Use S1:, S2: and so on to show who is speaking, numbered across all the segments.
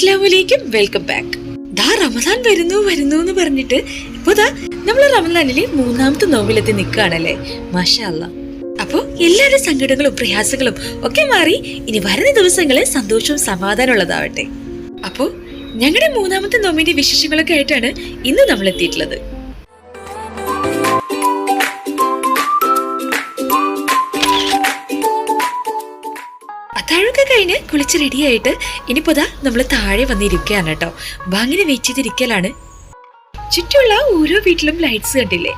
S1: അസ്ലാമലൈക്കും welcome back ദാ റമദാൻ വരുന്നു വരുന്നു എന്ന് പറഞ്ഞിട്ട് ഇപ്പൊ ദാ നമ്മൾ റമദാനിലെ മൂന്നാമത്തെ നോമ്പിലെത്തി നിൽക്കുകയാണല്ലേ മാഷാ അല്ലാ അപ്പോ എല്ലാവരുടെ സങ്കടങ്ങളും പ്രയാസങ്ങളും ഒക്കെ മാറി ഇനി വരുന്ന ദിവസങ്ങളെ സന്തോഷവും സമാധാനം ഉള്ളതാവട്ടെ. അപ്പോ ഞങ്ങളുടെ മൂന്നാമത്തെ നോമ്പിന്റെ വിശേഷങ്ങളൊക്കെ ആയിട്ടാണ് ഇന്ന് നമ്മൾ എത്തിയിട്ടുള്ളത് അത്താഴമൊക്കെ കഴിഞ്ഞ് കുളിച്ച് റെഡിയായിട്ട് ഇനിയിപ്പോ ദാ നമ്മൾ താഴെ വന്നിരിക്കുകയാണ് കേട്ടോ. ബാങ്കിനെ വെയിറ്റ് ചെയ്തിരിക്കലാണ്. ചുറ്റുമുള്ള ഓരോ വീട്ടിലും ലൈറ്റ്സ് കണ്ടില്ലേ?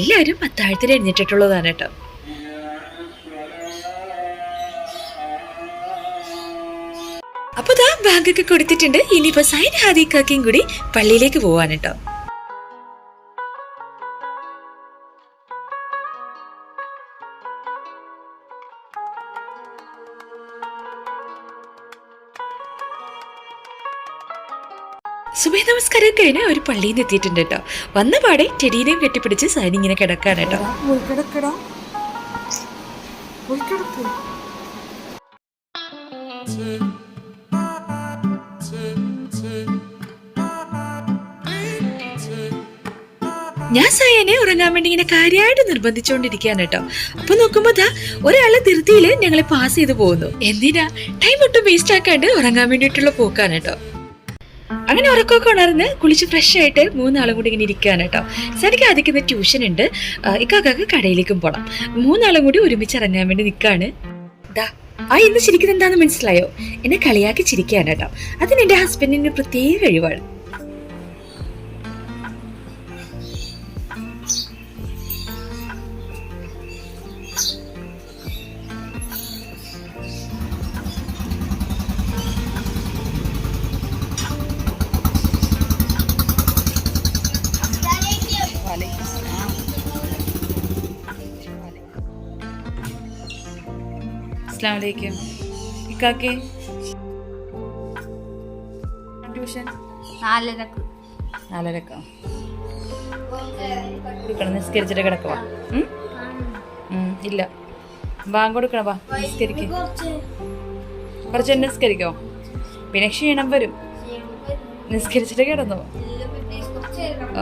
S1: എല്ലാവരും അത്താഴത്തിന് എഴുന്നേറ്റിട്ടുള്ളതാണ് കേട്ടോ. അപ്പൊ ദാ ബാഗൊക്കെ കൊടുത്തിട്ടുണ്ട്. ഇനിയിപ്പോ സൈൻ ഹാദിക്കാക്കിയും കൂടി പള്ളിയിലേക്ക് പോവാൻ കേട്ടോ. സുബൈ നമസ്കാരം. കഴിഞ്ഞ ഒരു പള്ളിയിൽ നിന്ന് എത്തിയിട്ടുണ്ട് കേട്ടോ. വന്ന പാടെ ടെടീനെയും കെട്ടിപ്പിടിച്ച് സൈൻ ഇങ്ങനെ കിടക്കാണ് കേട്ടോ. ഞാൻ സയനെ ഉറങ്ങാൻ വേണ്ടി ഇങ്ങനെ കാര്യമായിട്ട് നിർബന്ധിച്ചുകൊണ്ടിരിക്കുകയാണ് കേട്ടോ. അപ്പൊ നോക്കുമ്പോ ദാ ഒരാളെ തിരുത്തിയിൽ ഞങ്ങളെ പാസ് ചെയ്തു പോകുന്നു. എന്തിനാ? ടൈം ഒട്ടും വേസ്റ്റ് ആക്കാണ്ട് ഉറങ്ങാൻ വേണ്ടിയിട്ടുള്ള പോക്കാണ് കേട്ടോ. അങ്ങനെ ഉറക്കമൊക്കെ ഉണർന്ന് കുളിച്ച് ഫ്രഷ് ആയിട്ട് മൂന്നാളും കൂടി ഇങ്ങനെ ഇരിക്കുകയാണ് കേട്ടോ. സനിക്ക് ആദ്യം ട്യൂഷൻ ഉണ്ട്. ഇക്കാക്കാക്ക് കടയിലേക്കും പോണം. മൂന്നാളും കൂടി ഒരുമിച്ച് ഇറങ്ങാൻ വേണ്ടി നിൽക്കാണ് ദാ ആ ഇന്ന് ചിരിക്കുന്നത് മനസ്സിലായോ? എന്നെ കളിയാക്കി ചിരിക്കുകയാണ് കേട്ടോ. അതിന് എന്റെ ഹസ്ബൻഡിന് പ്രത്യേക കഴിവാണ്. അസ്സാം വലൈക്കും ഇക്കാക്കെ? ട്യൂഷൻ?
S2: നാലരക്ക്.
S1: നാലരക്കോ? കൊടുക്കണം നിസ്കരിച്ചിട്ട് കിടക്കവാ. ഇല്ല. ബാങ്ക് കൊടുക്കണം വാ നിസ്കരിക്കും. കുറച്ച് നിസ്കരിക്കോ? പിന്നെ ക്ഷീണം വരും. നിസ്കരിച്ചിട്ട് കിടന്നു?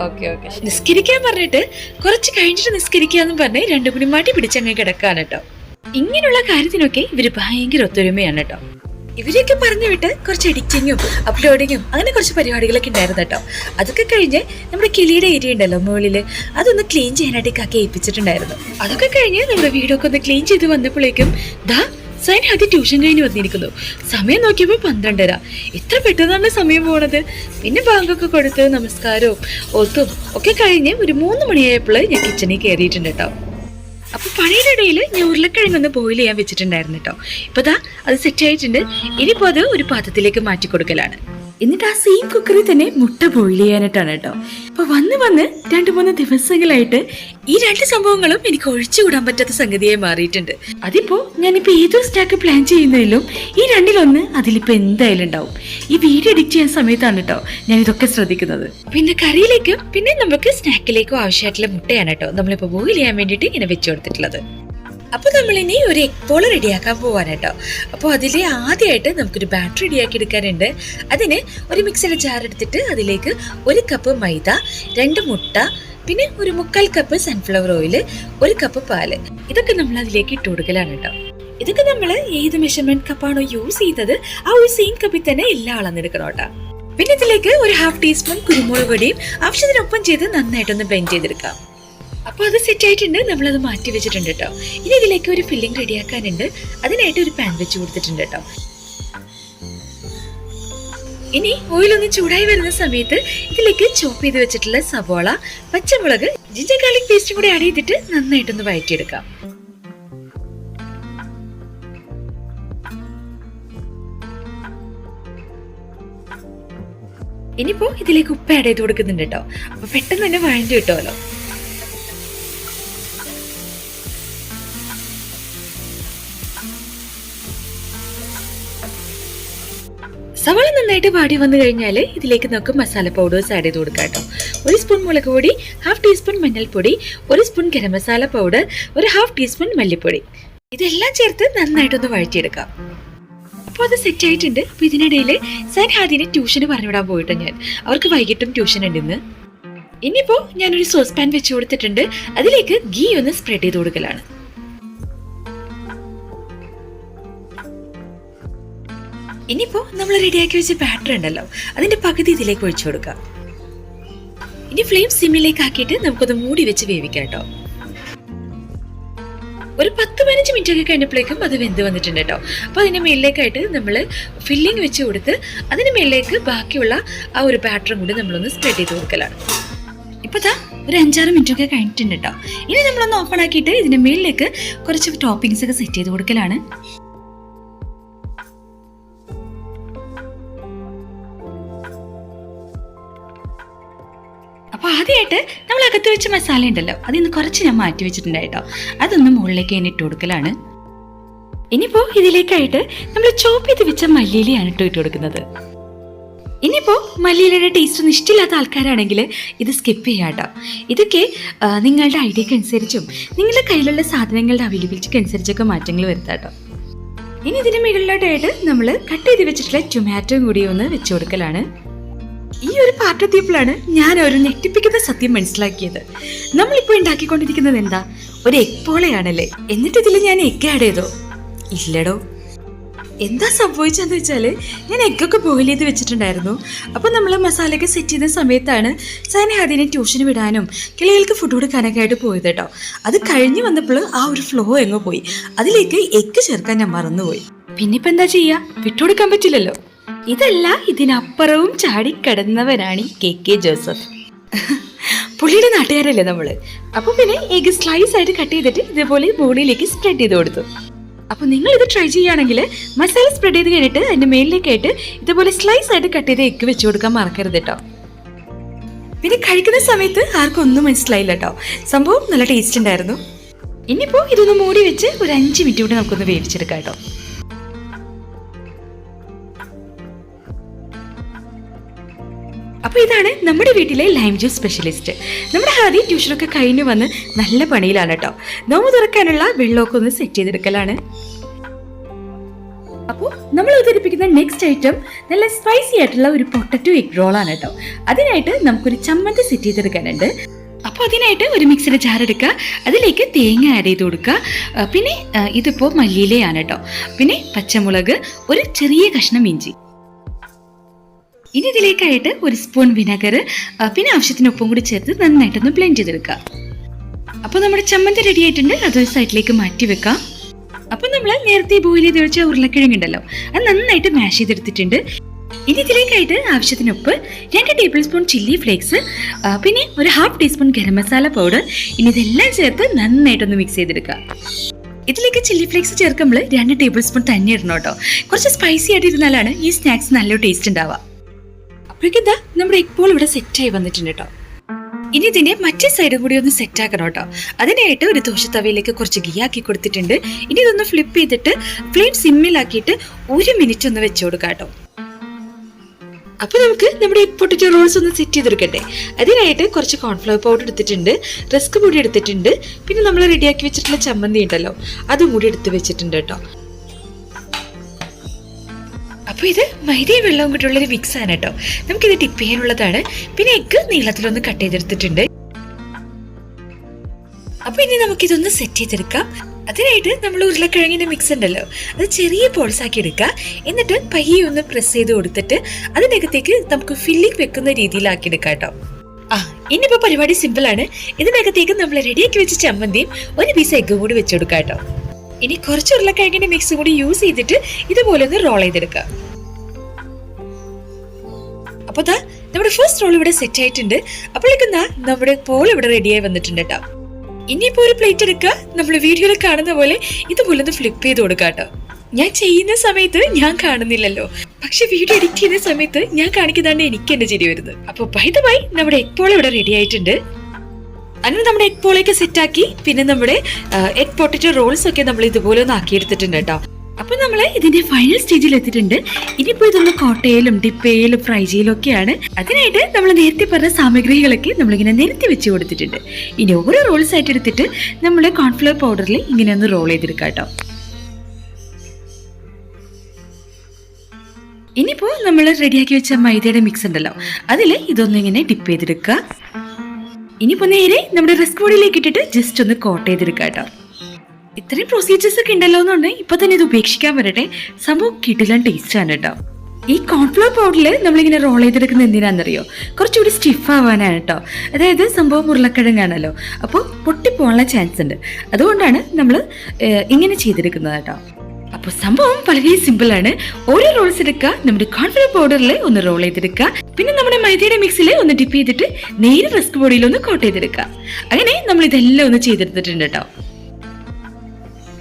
S1: Okay okay. നിസ്കരിക്കാൻ പറഞ്ഞിട്ട് കുറച്ച് കഴിഞ്ഞിട്ട് നിസ്കരിക്കാന്ന് പറഞ്ഞ് രണ്ടു മാറ്റി പിടിച്ചങ്ങ് കിടക്കാൻ കേട്ടോ. ഇങ്ങനെയുള്ള കാര്യത്തിനൊക്കെ ഇവർ ഭയങ്കര ഒത്തൊരുമയാണ് കേട്ടോ ഇവരെയൊക്കെ പറഞ്ഞു വിട്ട് കുറച്ച് എഡിറ്റിങ്ങും അപ്ലോഡിങ്ങും അങ്ങനെ കുറച്ച് പരിപാടികളൊക്കെ ഉണ്ടായിരുന്നു കേട്ടോ അതൊക്കെ കഴിഞ്ഞ് നമ്മുടെ കിളിയുടെ ഏരിയ ഉണ്ടല്ലോ മുകളിൽ അതൊന്ന് ക്ലീൻ ചെയ്യാനായിട്ട് കാക്കി ഏൽപ്പിച്ചിട്ടുണ്ടായിരുന്നു. അതൊക്കെ കഴിഞ്ഞ് നമ്മുടെ വീടൊക്കെ ഒന്ന് ക്ലീൻ ചെയ്ത് വന്നപ്പോഴേക്കും ദാ സൈൻ ആദ്യം ട്യൂഷൻ കഴിഞ്ഞ് വന്നിരിക്കുന്നു. സമയം നോക്കിയപ്പോൾ പന്ത്രണ്ടര. എത്ര പെട്ടെന്നാണ് സമയം പോണത്? പിന്നെ ബാങ്കൊക്കെ കൊടുത്ത് നമസ്കാരവും ഒത്തും ഒക്കെ കഴിഞ്ഞ് ഒരു മൂന്ന് മണിയായപ്പോൾ ഞാൻ കിച്ചണിൽ കയറിയിട്ടുണ്ട് കേട്ടോ അപ്പൊ പണിയുടെ ഇടയിൽ ഞാൻ ഉരുളക്കിഴങ്ങ് ഒന്ന് ബോയിൽ ചെയ്യാൻ വെച്ചിട്ടുണ്ടായിരുന്നു കേട്ടോ. ഇപ്പൊ ദാ അത് സെറ്റ് ആയിട്ടുണ്ട്. ഇനിയിപ്പോ അത് ഒരു പാത്രത്തിലേക്ക് മാറ്റി കൊടുക്കലാണ് എന്നിട്ട് ആ സെയിം കുക്കറിൽ തന്നെ മുട്ട ബോയിൽ ചെയ്യാനായിട്ടാണ് കേട്ടോ. അപ്പൊ വന്ന് വന്ന് രണ്ട് മൂന്ന് ദിവസങ്ങളായിട്ട് ഈ രണ്ട് സംഭവങ്ങളും എനിക്ക് ഒഴിച്ചുകൂടാൻ പറ്റാത്ത സംഗതിയായി മാറിയിട്ടുണ്ട്. അതിപ്പോ ഞാനിപ്പോ ഏതൊരു സ്റ്റാക്ക് പ്ലാൻ ചെയ്യുന്നതിലും ഈ രണ്ടിലൊന്ന് അതിലിപ്പോ എന്തായാലും ഉണ്ടാവും. ഈ വീഡിയോ എഡിറ്റ് ചെയ്യുന്ന സമയത്താണ് കേട്ടോ ഞാൻ ഇതൊക്കെ ശ്രദ്ധിക്കുന്നത്. പിന്നെ കറിയിലേക്കും പിന്നെ നമുക്ക് സ്നാക്കിലേക്കും ആവശ്യമായിട്ടുള്ള മുട്ടയാണ് കേട്ടോ നമ്മളിപ്പോ ബോയിൽ ചെയ്യാൻ വേണ്ടിയിട്ട് ഇങ്ങനെ വെച്ചു കൊടുത്തിട്ടുള്ളത്. അപ്പൊ നമ്മളിനി ഒരു എഗ് പോൾ റെഡിയാക്കാൻ പോവാണ് കേട്ടോ അപ്പോൾ അതിൽ ആദ്യമായിട്ട് നമുക്കൊരു ബാറ്റർ റെഡിയാക്കി എടുക്കാനുണ്ട്. അതിന് ഒരു മിക്സിയുടെ ജാർ എടുത്തിട്ട് അതിലേക്ക് ഒരു കപ്പ് മൈദ രണ്ട് മുട്ട പിന്നെ ഒരു മുക്കാൽ കപ്പ് സൺഫ്ലവർ ഓയിൽ ഒരു കപ്പ് പാൽ. ഇതൊക്കെ നമ്മൾ അതിലേക്ക് ഇട്ട് കൊടുക്കലാണ് കേട്ടോ ഇതൊക്കെ നമ്മൾ ഏത് മെഷർമെന്റ് കപ്പാണോ യൂസ് ചെയ്തത് ആ ഒരു സെയിം കപ്പിൽ തന്നെ എല്ലാം അളന്നെടുക്കണം കേട്ടോ പിന്നെ ഇതിലേക്ക് ഒരു ഹാഫ് ടീസ്പൂൺ കുരുമുളക് പൊടിയും ആവശ്യത്തിനൊപ്പം ചെയ്ത് നന്നായിട്ടൊന്ന് ബ്ലെൻഡ് ചെയ്തെടുക്കാം. അപ്പൊ അത് സെറ്റ് ആയിട്ടുണ്ട്. നമ്മൾ അത് മാറ്റി വെച്ചിട്ടുണ്ട് കേട്ടോ ഇനി ഇതിലേക്ക് ഒരു ഫില്ലിംഗ് റെഡിയാക്കാനുണ്ട് അതിനായിട്ട് ഒരു പാൻ വെച്ച് കൊടുത്തിട്ടുണ്ട് കേട്ടോ ഇനി ഓയിൽ ഒന്ന് ചൂടായി വരുന്ന സമയത്ത് ഇതിലേക്ക് ചോപ്പ് ചെയ്ത് വെച്ചിട്ടുള്ള സവോള പച്ചമുളക് ജിഞ്ചർ ഗാർലിക് പേസ്റ്റും കൂടി ആഡ് ചെയ്തിട്ട് നന്നായിട്ടൊന്ന് വഴറ്റിയെടുക്കാം. ഇനിയിപ്പോ ഇതിലേക്ക് ഉപ്പ് ആഡ് ചെയ്ത് കൊടുക്കുന്നുണ്ട് കേട്ടോ അപ്പൊ പെട്ടെന്ന് തന്നെ വഴഞ്ഞു കിട്ടുമല്ലോ സവാള നന്നായിട്ട് വാടി വന്നു കഴിഞ്ഞാൽ ഇതിലേക്ക് നമുക്ക് മസാല പൗഡേഴ്സ് ആഡ് ചെയ്ത് കൊടുക്കാം കേട്ടോ. ഒരു സ്പൂൺ മുളക് പൊടി ഹാഫ് ടീസ്പൂൺ മഞ്ഞൾപ്പൊടി ഒരു സ്പൂൺ ഗരം മസാല പൗഡർ ഒരു ഹാഫ് ടീസ്പൂൺ മല്ലിപ്പൊടി. ഇതെല്ലാം ചേർത്ത് നന്നായിട്ടൊന്ന് വഴറ്റിയെടുക്കാം. അപ്പൊ അപ്പോൾ അത് സെറ്റ് ആയിട്ടുണ്ട്. അപ്പോൾ ഇതിനിടയിൽ സൻഹാദിനെ ട്യൂഷന് പറഞ്ഞുവിടാൻ പോയിട്ട് ഞാൻ. അവർക്ക് വൈകിട്ടും ട്യൂഷൻ ഉണ്ട് ഇന്ന്. ഇനിയിപ്പോൾ ഞാനൊരു സോസ് പാൻ വെച്ച് കൊടുത്തിട്ടുണ്ട്. അതിലേക്ക് ഗീ ഒന്ന് സ്പ്രെഡ് ചെയ്ത് കൊടുക്കലാണ്. ഇനിയിപ്പോ നമ്മൾ റെഡിയാക്കി വെച്ച ബാറ്റർ ഉണ്ടല്ലോ അതിന്റെ പകുതി ഇതിലേക്ക് ഒഴിച്ചു കൊടുക്കാം. ഇനി ഫ്ലെയിം സിമ്മിലേക്ക് ആക്കിയിട്ട് നമുക്കത് മൂടി വെച്ച് വേവിക്കാം കേട്ടോ. ഒരു പത്ത് പതിനഞ്ച് മിനിറ്റ് ഒക്കെ കഴിഞ്ഞപ്പോഴേക്കും അത് വെന്ത് വന്നിട്ടുണ്ട് കേട്ടോ. അപ്പോൾ അതിന്റെ മേലിലേക്കായിട്ട് നമ്മൾ ഫില്ലിംഗ് വെച്ച് കൊടുത്ത് അതിന് മേലിലേക്ക് ബാക്കിയുള്ള ആ ഒരു ബാറ്ററും കൂടി നമ്മളൊന്ന് സ്പ്രെഡ് ചെയ്ത് കൊടുക്കലാണ്. ഇപ്പോൾ ദാ ഒരു അഞ്ചാറ് മിനിറ്റ് ഒക്കെ കഴിഞ്ഞിട്ടുണ്ട് കേട്ടോ. ഇനി നമ്മളൊന്ന് ഓപ്പൺ ആക്കിയിട്ട് ഇതിന്റെ മേലിലേക്ക് കുറച്ച് ടോപ്പിങ്സ് ഒക്കെ സെറ്റ് ചെയ്ത് കൊടുക്കലാണ്. ആദ്യമായിട്ട് നമ്മൾ അകത്ത് വെച്ച മസാല ഉണ്ടല്ലോ അതിന്ന് കുറച്ച് ഞാൻ മാറ്റി വെച്ചിട്ടുണ്ടായിട്ടോ അതൊന്ന് മുകളിലേക്ക് ഇട്ട് കൊടുക്കലാണ്. ഇനിയിപ്പോ ഇതിലേക്കായിട്ട് നമ്മൾ ചോപ്പ് ചെയ്ത് വെച്ച മല്ലിയിലയാണ് ഇട്ട് ഇട്ട് കൊടുക്കുന്നത്. ഇനിയിപ്പോ മല്ലിയിലയുടെ ടേസ്റ്റ് ഒന്നും ഇഷ്ടമില്ലാത്ത ആൾക്കാരാണെങ്കിൽ ഇത് സ്കിപ്പ് ചെയ്യാട്ടോ ഇതൊക്കെ നിങ്ങളുടെ ഐഡിയക്ക് അനുസരിച്ചും നിങ്ങളുടെ കയ്യിലുള്ള സാധനങ്ങളുടെ അവൈലബിലിറ്റിക്ക് അനുസരിച്ചൊക്കെ മാറ്റങ്ങൾ വരുത്താട്ടോ ഇനി ഇതിന് മുകളിലോട്ടായിട്ട് നമ്മൾ കട്ട് ചെയ്ത് വെച്ചിട്ടുള്ള ടൊമാറ്റോയും കൂടി ഒന്ന് വെച്ച് കൊടുക്കലാണ്. ഈ ഒരു പാർട്ട് എത്തിയപ്പോഴാണ് ഞാൻ ഒരു ഞെട്ടിപ്പിക്കുന്ന സത്യം മനസ്സിലാക്കിയത്. നമ്മളിപ്പോൾ ഉണ്ടാക്കിക്കൊണ്ടിരിക്കുന്നത് എന്താ? ഒരു എഗ് പോളയാണല്ലേ? എന്നിട്ട് ഇതിൽ ഞാൻ എഗ് ആഡ് ചെയ്തോ? ഇല്ലടോ. എന്താ സംഭവിച്ചെന്ന് വെച്ചാൽ ഞാൻ എഗ്ഗൊക്കെ ബോയിൽ ചെയ്ത് വെച്ചിട്ടുണ്ടായിരുന്നു. അപ്പോൾ നമ്മൾ മസാലയൊക്കെ സെറ്റ് ചെയ്യുന്ന സമയത്താണ് സൈന അതിനെ ട്യൂഷന് വിടാനും കിളികൾക്ക് ഫുഡ് കൊടുക്കാനൊക്കെ ആയിട്ട് പോയത് കേട്ടോ. അത് കഴിഞ്ഞ് വന്നപ്പോൾ ആ ഒരു ഫ്ലോ എങ്ങോ പോയി. അതിലേക്ക് എഗ് ചേർക്കാൻ ഞാൻ മറന്നുപോയി. പിന്നെ ഇപ്പം എന്താ ചെയ്യുക വിട്ടുകൊടുക്കാൻ പറ്റില്ലല്ലോ. ഇതല്ല ഇതിനപ്പുറവും ചാടിക്കടന്നവരാണ് കെ കെ ജോസഫ്. പുള്ളിയുടെ നാട്ടുകാരല്ലേ നമ്മൾ? അപ്പൊ പിന്നെ എഗ് സ്ലൈസ് ആയിട്ട് കട്ട് ചെയ്തിട്ട് ഇതേപോലെ ബോളിയിലേക്ക് സ്പ്രെഡ് ചെയ്ത് കൊടുത്തു. അപ്പൊ നിങ്ങൾ ഇത് ട്രൈ ചെയ്യുകയാണെങ്കിൽ മസാല സ്പ്രെഡ് ചെയ്ത് കഴിഞ്ഞിട്ട് അതിന്റെ മേലിലേക്കായിട്ട് ഇതുപോലെ സ്ലൈസ് ആയിട്ട് കട്ട് ചെയ്ത് എഗ് വെച്ച് കൊടുക്കാൻ മറക്കരുത് കേട്ടോ. പിന്നെ കഴിക്കുന്ന സമയത്ത് ആർക്കും ഒന്നും മനസ്സിലായില്ല കേട്ടോ. സംഭവം നല്ല ടേസ്റ്റ് ഉണ്ടായിരുന്നു. ഇനിയിപ്പോ ഇതൊന്ന് മൂടി വെച്ച് ഒരു അഞ്ച് മിനിറ്റ് കൂടി നമുക്കൊന്ന് വേവിച്ചെടുക്കാം കേട്ടോ. അപ്പൊ ഇതാണ് നമ്മുടെ വീട്ടിലെ ലൈം ജ്യൂസ് സ്പെഷ്യലിസ്റ്റ് നമ്മുടെ ഹാദി ട്യൂഷനൊക്കെ കഴിഞ്ഞ് വന്ന് നല്ല പണിയിലാണ് കേട്ടോ നോമ്പ് തുറക്കാനുള്ള വെള്ളമൊക്കെ ഒന്ന് സെറ്റ് ചെയ്തെടുക്കലാണ്. അപ്പോൾ നമ്മൾ അവതരിപ്പിക്കുന്ന നെക്സ്റ്റ് ഐറ്റം നല്ല സ്പൈസി ആയിട്ടുള്ള ഒരു പൊട്ടറ്റോ എഗ് റോളാണ് കേട്ടോ അതിനായിട്ട് നമുക്കൊരു ചമ്മന്തി സെറ്റ് ചെയ്തെടുക്കാനുണ്ട്. അപ്പോൾ അതിനായിട്ട് ഒരു മിക്സിയുടെ ജാർ എടുക്കുക. അതിലേക്ക് തേങ്ങ ആഡ് ചെയ്ത് കൊടുക്കുക. പിന്നെ ഇതിപ്പോൾ മല്ലിയിലയാണ് കേട്ടോ പിന്നെ പച്ചമുളക് ഒരു ചെറിയ കഷ്ണം ഇഞ്ചി. ഇനി ഇതിലേക്കായിട്ട് ഒരു സ്പൂൺ വിനെഗർ പിന്നെ ആവശ്യത്തിന് ഉപ്പും കൂടി ചേർത്ത് നന്നായിട്ടൊന്ന് ബ്ലെൻഡ് ചെയ്തെടുക്കുക അപ്പോൾ നമ്മുടെ ചമ്മന്തി റെഡി ആയിട്ടുണ്ട്. അതൊരു സൈഡിലേക്ക് മാറ്റി വെക്കാം. അപ്പോൾ നമ്മൾ നേരത്തെ ബോയിൽ ചെയ്ത് വെച്ച ഉരുളക്കിഴങ്ങ് ഉണ്ടല്ലോ അത് നന്നായിട്ട് മാഷ് ചെയ്തെടുത്തിട്ടുണ്ട്. ഇനി ഇതിലേക്കായിട്ട് ആവശ്യത്തിന് ഉപ്പ് രണ്ട് ടേബിൾ സ്പൂൺ ചില്ലി ഫ്ലേക്സ് പിന്നെ ഒരു half teaspoon garam masala powder ഇനി ഇതെല്ലാം ചേർത്ത് നന്നായിട്ടൊന്ന് മിക്സ് ചെയ്തെടുക്കുക ഇതിലേക്ക് ചില്ലി ഫ്ലേക്സ് ചേർക്കുമ്പോൾ രണ്ട് ടേബിൾ സ്പൂൺ തന്നെ ഇടണം കേട്ടോ. കുറച്ച് സ്പൈസി ആയിട്ട് ഇരുന്നാലാണ് ഈ സ്നാക്സ് നല്ല ടേസ്റ്റ് ഉണ്ടാവുക. അപ്പോഴേക്കും നമ്മുടെ ഇപ്പോൾ ഇവിടെ സെറ്റ് ആയി വന്നിട്ടുണ്ട് കേട്ടോ ഇനി ഇതിന്റെ മറ്റേ സൈഡും കൂടി ഒന്ന് സെറ്റ് ആക്കണം കേട്ടോ അതിനായിട്ട് ഒരു ദോശത്തവയിലേക്ക് കുറച്ച് ഗീ ആക്കി കൊടുത്തിട്ടുണ്ട്. ഇനി ഇതൊന്ന് ഫ്ലിപ്പ് ചെയ്തിട്ട് ഫ്ലെയിം സിമ്മിലാക്കിയിട്ട് ഒരു മിനിറ്റ് ഒന്ന് വെച്ചു കൊടുക്കാം കേട്ടോ അപ്പൊ നമുക്ക് നമ്മുടെ പൊട്ടറ്റോ റോൾസ് ഒന്ന് സെറ്റ് ചെയ്തെടുക്കട്ടെ അതിനായിട്ട് കുറച്ച് കോൺഫ്ലവർ പൗഡർ എടുത്തിട്ടുണ്ട് റസ്ക് പൊടി എടുത്തിട്ടുണ്ട്. പിന്നെ നമ്മൾ റെഡിയാക്കി വെച്ചിട്ടുള്ള ചമ്മന്തി ഉണ്ടല്ലോ അതും കൂടി എടുത്ത് വെച്ചിട്ടുണ്ട് കേട്ടോ അപ്പോൾ ഇത് മൈദയും വെള്ളവും കൂടിയുള്ള ഒരു മിക്സ് ആണ് കേട്ടോ. നമുക്കിത് ടിപ്പ് ചെയ്യാനുള്ളതാണ്. പിന്നെ എഗ്ഗ് നീളത്തിലൊന്ന് കട്ട് ചെയ്തെടുത്തിട്ടുണ്ട്. അപ്പൊ ഇനി നമുക്കിതൊന്ന് സെറ്റ് ചെയ്തെടുക്കാം. അതിനായിട്ട് നമ്മൾ ഉരുളക്കിഴങ്ങിന്റെ മിക്സ് ഉണ്ടല്ലോ. അത് ചെറിയ ബോൾസ് ആക്കി എടുക്കുക. എന്നിട്ട് പയ്യെ ഒന്ന് പ്രസ് ചെയ്ത് കൊടുത്തിട്ട് അതിനകത്തേക്ക് നമുക്ക് ഫില്ലിംഗ് വെക്കുന്ന രീതിയിലാക്കി എടുക്കാം കേട്ടോ. ആ ഇനിയിപ്പോ പരിപാടി സിമ്പിൾ ആണ്. ഇതിനകത്തേക്ക് നമ്മൾ റെഡിയാക്കി വെച്ച ചമ്മന്തിയും ഒരു പീസ് എഗ്ഗും കൂടി വെച്ചെടുക്കാം കേട്ടോ. ഇനി കുറച്ച് ഉരുളക്കിഴങ്ങിന്റെ മിക്സ് കൂടി യൂസ് ചെയ്തിട്ട് ഇതുപോലെ ഒന്ന് റോൾ ചെയ്തെടുക്കുക. അപ്പൊ ദാ നമ്മുടെ ഫസ്റ്റ് റോൾ ഇവിടെ സെറ്റ് ആയിട്ടുണ്ട്. അപ്പോഴേക്കും നമ്മുടെ പോൾ ഇവിടെ റെഡിയായി വന്നിട്ടുണ്ട് കേട്ടോ ഇനിയിപ്പോ ഒരു പ്ലേറ്റ് എടുക്കുക. നമ്മൾ വീഡിയോയിൽ കാണുന്ന പോലെ ഇതുപോലെ ഒന്ന് ഫ്ലിപ്പ് ചെയ്ത് കൊടുക്കുക കേട്ടോ ഞാൻ ചെയ്യുന്ന സമയത്ത് ഞാൻ കാണുന്നില്ലല്ലോ. പക്ഷെ വീഡിയോ എഡിറ്റ് ചെയ്യുന്ന സമയത്ത് ഞാൻ കാണിക്കുന്നതാണ് എനിക്ക് എന്റെ ചിരി വരുന്നത്. അപ്പൊ ബൈ ബൈ നമ്മുടെ എഗ് ഇവിടെ റെഡി ആയിട്ടുണ്ട്. അങ്ങനെ നമ്മുടെ എഗ് പോളൊക്കെ സെറ്റ് ആക്കി പിന്നെ നമ്മുടെ എഗ് പൊട്ടറ്റോ റോൾസ് ഒക്കെ നമ്മൾ ഇതുപോലെ ഒന്ന് ആക്കിയെടുത്തിട്ടുണ്ട് കേട്ടോ. അപ്പൊ നമ്മൾ ഇതിന്റെ ഫൈനൽ സ്റ്റേജിൽ എത്തിയിട്ടുണ്ട്. ഇനിയിപ്പോ ഇതൊന്ന് കോട്ടയിലും ഡിപ്പയിലും ഫ്രൈ ചെയ്യലും ഒക്കെയാണ്. അതിനായിട്ട് നമ്മൾ നേരത്തെ പറഞ്ഞ സാമഗ്രികളൊക്കെ നമ്മളിങ്ങനെ നിരത്തി വെച്ച് കൊടുത്തിട്ടുണ്ട്. ഇനി ഓരോ റോൾസ് ആയിട്ട് എടുത്തിട്ട് നമ്മൾ കോൺഫ്ലവർ പൗഡറിൽ ഇങ്ങനെ ഒന്ന് റോൾ ചെയ്തെടുക്കാം കേട്ടോ. ഇനിയിപ്പോൾ നമ്മൾ റെഡിയാക്കി വെച്ച മൈദയുടെ മിക്സ് ഉണ്ടല്ലോ. അതിൽ ഇതൊന്നിങ്ങനെ ഡിപ്പ് ചെയ്തെടുക്കുക. ഇനിയിപ്പോൾ നേരെ നമ്മുടെ റിസ്ക് ബോഡിയിലേക്ക് ഇട്ടിട്ട് ജസ്റ്റ് ഒന്ന് കോട്ട് ചെയ്തെടുക്കാട്ടോ കേട്ടോ ഇത്രയും പ്രൊസീജിയേഴ്സ് ഒക്കെ ഉണ്ടല്ലോ എന്നുണ്ട് ഇപ്പൊ തന്നെ ഇത് ഉപേക്ഷിക്കാൻ വരട്ടെ. സംഭവം കിട്ടില്ല ടേസ്റ്റ് ആണ് കേട്ടോ ഈ കോൺഫ്ലവർ പൗഡറിൽ നമ്മളിങ്ങനെ റോൾ ചെയ്തെടുക്കുന്ന എന്തിനാണെന്നറിയോ കുറച്ചുകൂടി സ്റ്റിഫ് ആവാനാണ് കേട്ടോ അതായത് സംഭവം ഉരുളക്കിഴങ്ങാണല്ലോ. അപ്പോൾ പൊട്ടിപ്പോകാനുള്ള ചാൻസ് ഉണ്ട്. അതുകൊണ്ടാണ് നമ്മൾ ഇങ്ങനെ ചെയ്തെടുക്കുന്നത് കേട്ടോ അപ്പോൾ സംഭവം വളരെ സിമ്പിൾ ആണ്. ഓരോ റോൾസ് എടുക്കുക നമ്മുടെ കോൺഫിഡൻ പൗഡറിൽ ഒന്ന് റോൾ ചെയ്തെടുക്കുക പിന്നെ നമ്മുടെ മൈദയുടെ മിക്സിൽ ഒന്ന് ഡിപ്പ് ചെയ്തിട്ട് നേരെ റസ്ക് ബോഡിയിൽ ഒന്ന് കോട്ട് ചെയ്തെടുക്കുക അങ്ങനെ നമ്മൾ ഇതെല്ലാം ഒന്ന് ചെയ്തെടുത്തിട്ടുണ്ട് കേട്ടോ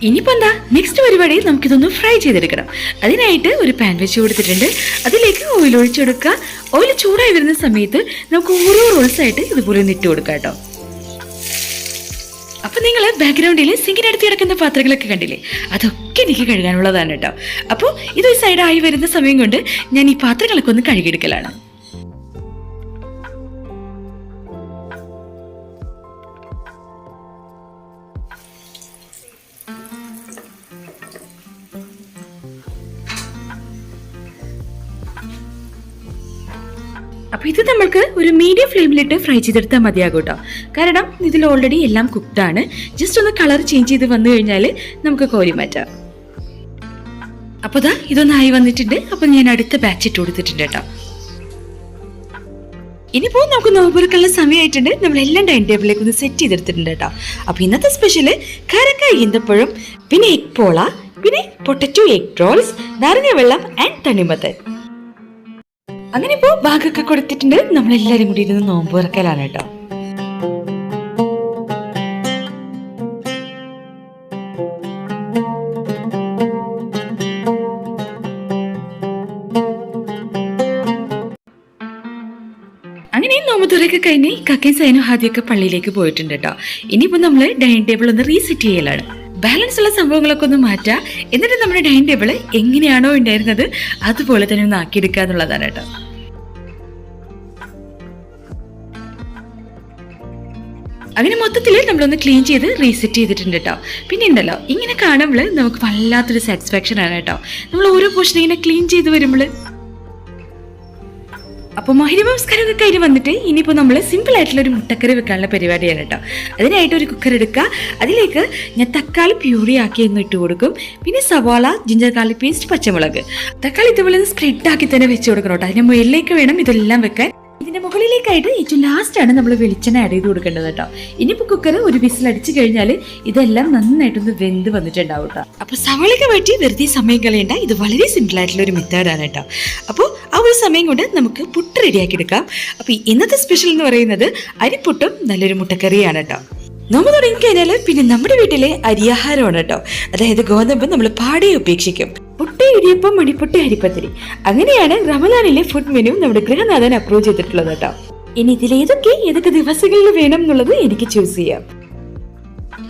S1: ഇനിയിപ്പോ എന്താ? നെക്സ്റ്റ് പരിപാടി നമുക്കിതൊന്ന് ഫ്രൈ ചെയ്തെടുക്കണം. അതിനായിട്ട് ഒരു പാൻ വെച്ച് കൊടുത്തിട്ടുണ്ട്. അതിലേക്ക് ഓയിൽ ഒഴിച്ചു കൊടുക്കുക ഓയിൽ ചൂടായി വരുന്ന സമയത്ത് നമുക്ക് ഓരോ റോൾസ് ആയിട്ട് ഇതുപോലെ ഒന്ന് ഇട്ട് കൊടുക്കാം കേട്ടോ അപ്പൊ നിങ്ങൾ ബാക്ക്ഗ്രൗണ്ടിൽ സിങ്കിനടുത്ത് കിടക്കുന്ന പാത്രങ്ങളൊക്കെ കണ്ടില്ലേ? അതൊക്കെ എനിക്ക് കഴുകാനുള്ളതാണ് കേട്ടോ. അപ്പോൾ ഇത് സൈഡായി വരുന്ന സമയം കൊണ്ട് ഞാൻ ഈ പാത്രങ്ങളൊക്കെ ഒന്ന് കഴുകിയെടുക്കലാണ്. അപ്പൊ ഇത് നമ്മൾക്ക് ഒരു മീഡിയം ഫ്ലെയിമിലിട്ട് ഫ്രൈ ചെയ്തെടുത്താൽ മതിയാകും കേട്ടോ കാരണം ഇതിൽ ഓൾറെഡി എല്ലാം കുക്ക്ഡ് ആണ്. ജസ്റ്റ് ഒന്ന് കളർ ചേഞ്ച് ചെയ്ത് വന്നു കഴിഞ്ഞാൽ നമുക്ക് കോരി മാറ്റാം. അപ്പോൾ ദാ ഇതൊന്നായി വന്നിട്ടുണ്ട്. അപ്പൊ ഞാൻ അടുത്ത ബാച്ച് ഇട്ട് കൊടുത്തിട്ടുണ്ട് കേട്ടോ. ഇനിയിപ്പോ നമുക്ക് നോമ്പുറക്കുള്ള സമയമായിട്ടുണ്ട് നമ്മളെല്ലാം ഡൈനിങ് ടേബിളിലേക്ക് ഒന്ന് സെറ്റ് ചെയ്തെടുത്തിട്ടുണ്ട് കേട്ടോ. അപ്പോൾ ഇന്നത്തെ സ്പെഷ്യൽ കരക്ക ഈന്തപ്പഴം പിന്നെ എഗ് പോള പിന്നെ പൊട്ടറ്റോ എഗ് റോൾസ് നാരങ്ങ വെള്ളം ആൻഡ് തണ്ണിമത്തൻ. അങ്ങനെ ഇപ്പോ ബാഗൊക്കെ കൊടുത്തിട്ടുണ്ട്. നമ്മളെല്ലാരും കൂടി ഇരുന്ന് നോമ്പ് തുറക്കലാണ് കേട്ടോ. അങ്ങനെ നോമ്പ് തുറയൊക്കെ കഴിഞ്ഞ് കക്കയും സൈനും ആദ്യമൊക്കെ പള്ളിയിലേക്ക് പോയിട്ടുണ്ട് കേട്ടോ. ഇനിയിപ്പോ നമ്മൾ ഡൈനിങ് ടേബിൾ ഒന്ന് റീസെറ്റ് ചെയ്യലാണ്. ബാലൻസ് ഉള്ള സംഭവങ്ങളൊക്കെ ഒന്ന് മാറ്റാം. എന്നിട്ട് നമ്മുടെ ഡൈനിങ് ടേബിൾ എങ്ങനെയാണോ ഉണ്ടായിരുന്നത് അതുപോലെ തന്നെ ഒന്ന് ആക്കിയെടുക്കുക എന്നുള്ളതാണ് കേട്ടോ. അങ്ങനെ മൊത്തത്തിൽ നമ്മളൊന്ന് ക്ലീൻ ചെയ്ത് റീസെറ്റ് ചെയ്തിട്ടുണ്ട് കേട്ടോ. പിന്നെ ഉണ്ടല്ലോ ഇങ്ങനെ കാണുമ്പോൾ നമുക്ക് വല്ലാത്തൊരു സാറ്റിസ്ഫാക്ഷൻ ആണ് കേട്ടോ. നമ്മൾ ഓരോ പോർഷൻ ഇങ്ങനെ ക്ലീൻ ചെയ്ത് വരുമ്പോൾ അപ്പോൾ മഹിരി നമസ്കാരം ഒക്കെ കഴിഞ്ഞ് വന്നിട്ട് ഇനിയിപ്പോൾ നമ്മൾ സിമ്പിൾ ആയിട്ടുള്ള ഒരു മുട്ടക്കറി വെക്കാനുള്ള പരിപാടിയാണ് കേട്ടോ. അതിനായിട്ട് ഒരു കുക്കർ എടുക്കുക. അതിലേക്ക് ഞാൻ തക്കാളി പ്യൂറി ആക്കി ഒന്ന് ഇട്ട് കൊടുക്കും. പിന്നെ സവാള ജിഞ്ചർ ഗാർലിക് പേസ്റ്റ് പച്ചമുളക്. തക്കാളി ഇതുപോലെ സ്പ്രെഡ് ആക്കി തന്നെ വെച്ച് കൊടുക്കണം കേട്ടോ. അതിന് മുകളിലേക്ക് വേണം ഇതെല്ലാം വെക്കാൻ. ഇതിന്റെ മുകളിലേക്കായിട്ട് ഏറ്റവും ലാസ്റ്റ് ആണ് നമ്മൾ വെളിച്ചെണ്ണ ആഡ് ചെയ്ത് കൊടുക്കേണ്ടത് കേട്ടോ. ഇനിയിപ്പോ കുക്കർ ഒരു വിസിൽ അടിച്ചു കഴിഞ്ഞാൽ ഇതെല്ലാം നന്നായിട്ടൊന്ന് വെന്ത് വന്നിട്ടുണ്ടാവും കേട്ടോ. അപ്പൊ സവാളയൊക്കെ പറ്റി വെറുതെ സമയം കളയണ്ട. ഇത് വളരെ സിമ്പിൾ ആയിട്ടുള്ള ഒരു മെത്തേഡാണ് കേട്ടോ. അപ്പോൾ ആ ഒരു സമയം കൊണ്ട് നമുക്ക് പുട്ട് റെഡിയാക്കി എടുക്കാം. അപ്പൊ ഇന്നത്തെ സ്പെഷ്യൽ എന്ന് പറയുന്നത് അരിപ്പുട്ടും നല്ലൊരു മുട്ടക്കറിയാണ് കേട്ടോ. നമ്മൾ തുടങ്ങിക്കഴിഞ്ഞാൽ പിന്നെ നമ്മുടെ വീട്ടിലെ അരിയാഹാരമാണ് കേട്ടോ. അതായത് ഗോതമ്പ് നമ്മൾ പാടെ ഉപേക്ഷിക്കും. പുട്ട് ഇടിയപ്പം മണിപ്പുട്ട് അരിപ്പത്തിരി. അങ്ങനെയാണ് റമദാനിലെ ഫുഡ് മെനു നമ്മുടെ ഗൃഹനാഥൻ അപ്രൂവ് ചെയ്തിട്ടുള്ളത് കേട്ടോ. ഇനി ഇതിലേതൊക്കെ ഏതൊക്കെ ദിവസങ്ങളിൽ വേണം എന്നുള്ളത് എനിക്ക് ചൂസ് ചെയ്യാം.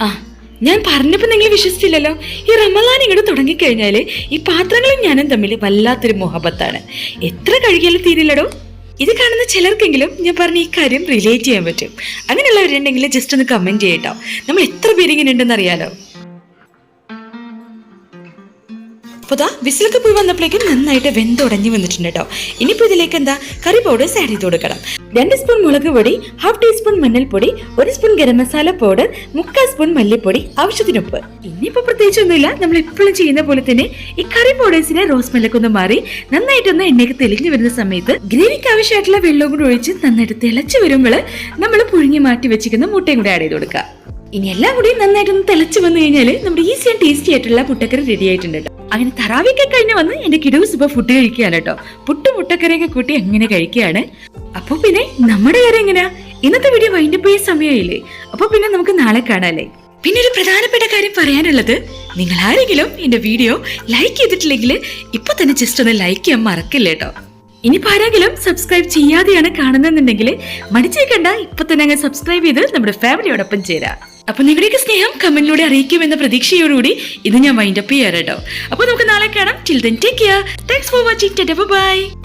S1: ആ ഞാൻ പറഞ്ഞപ്പോ നിങ്ങൾ വിശ്വസിച്ചില്ലല്ലോ. ഈ റമദാൻ ഇങ്ങോട്ട് തുടങ്ങിക്കഴിഞ്ഞാൽ ഈ പാത്രങ്ങളും ഞാനും തമ്മിൽ വല്ലാത്തൊരു മുഹബത്താണ്. എത്ര കഴുകിയാലും തീരില്ലടോ. ഇത് കാണുന്ന ചിലർക്കെങ്കിലും ഞാൻ പറഞ്ഞ ഈ കാര്യം റിലേറ്റ് ചെയ്യാൻ പറ്റും. അങ്ങനെയുള്ളവരുണ്ടെങ്കിൽ ജസ്റ്റ് ഒന്ന് കമന്റ് ചെയ്യട്ടോ. നമ്മൾ എത്ര പേര് ഇങ്ങനെ ഉണ്ടെന്ന് അറിയാലോ. അപ്പോൾ ദാ വിസിലൊക്കെ പോയി വന്നപ്പോഴേക്കും നന്നായിട്ട് വെന്തുടഞ്ഞു വന്നിട്ടുണ്ട് കേട്ടോ ഇനിയിപ്പോൾ ഇതിലേക്ക് എന്താ? കറി പൗഡർ ആഡ് ചെയ്ത് കൊടുക്കണം. രണ്ട് സ്പൂൺ മുളക് പൊടി ഹാഫ് ടീസ്പൂൺ മഞ്ഞൾപ്പൊടി ഒരു സ്പൂൺ ഗരം മസാല പൗഡർ മുക്കാൽ സ്പൂൺ മല്ലിപ്പൊടി ആവശ്യത്തിന് ഉപ്പ് ഇനിയിപ്പോൾ പ്രത്യേകിച്ചൊന്നുമില്ല. നമ്മൾ എപ്പോഴും ചെയ്യുന്ന പോലെ തന്നെ ഈ കറി പൗഡേഴ്സിനെ റോസ് മെല്ലൊക്കെ ഒന്ന് മാറി നന്നായിട്ടൊന്ന് എണ്ണയൊക്കെ തെളിഞ്ഞു വരുന്ന സമയത്ത് ഗ്രേവിക്ക് ആവശ്യമായിട്ടുള്ള വെള്ളവും കൂടി ഒഴിച്ച് നന്നായിട്ട് തിളച്ച് വരുമ്പോൾ നമ്മൾ പുഴുങ്ങി മാറ്റി വെച്ചിരിക്കുന്ന മുട്ടയും കൂടി ആഡ് ചെയ്ത് കൊടുക്കുക. ഇനി എല്ലാം കൂടി നന്നായിട്ടൊന്ന് തിളച്ച് വന്നു കഴിഞ്ഞാൽ നമ്മുടെ ഈസി ആൻഡ് ടേസ്റ്റി ആയിട്ടുള്ള മുട്ടക്കറി റെഡി ആയിട്ടുണ്ട് കേട്ടോ അങ്ങനെ തറാവിയൊക്കെ കഴിഞ്ഞ് വന്ന് എന്റെ കിഡൂസ് ഇപ്പൊ ഫുഡ് കഴിക്കുകയാണ് കേട്ടോ. പുട്ടും മുട്ടക്കറിയൊക്കെ കൂട്ടി അങ്ങനെ കഴിക്കുകയാണ്. അപ്പൊ പിന്നെ നമ്മുടെ കാര്യം എങ്ങനെയാ? ഇന്നത്തെ വീഡിയോ വൈൻഡപ്പ് പോയ സമയമായില്ലേ? അപ്പൊ പിന്നെ നമുക്ക് നാളെ കാണാല്ലേ. പിന്നെ ഒരു പ്രധാനപ്പെട്ട കാര്യം പറയാനുള്ളത് നിങ്ങൾ ആരെങ്കിലും എന്റെ വീഡിയോ ലൈക്ക് ചെയ്തിട്ടില്ലെങ്കിൽ ഇപ്പൊ തന്നെ ജസ്റ്റ് ഒന്ന് ലൈക്ക് ചെയ്യാൻ മറക്കില്ല കേട്ടോ. ഇനിയിപ്പോൾ ആരെങ്കിലും സബ്സ്ക്രൈബ് ചെയ്യാതെയാണ് കാണുന്നതെന്നുണ്ടെങ്കിൽ മടിച്ചേക്കണ്ട ഇപ്പൊ തന്നെ അങ്ങ് സബ്സ്ക്രൈബ് ചെയ്ത് നമ്മുടെ ഫാമിലിയോടൊപ്പം ചേരാം. അപ്പൊ നിങ്ങളുടെയൊക്കെ സ്നേഹം കമന്റിലൂടെ അറിയിക്കുമെന്ന പ്രതീക്ഷയോടുകൂടി ഇത് ഞാൻ വൈൻഡപ്പ് ചെയ്യാറ് കേട്ടോ. അപ്പൊ നമുക്ക് നാളെ കാണാം. Till then take care thanks for watching bye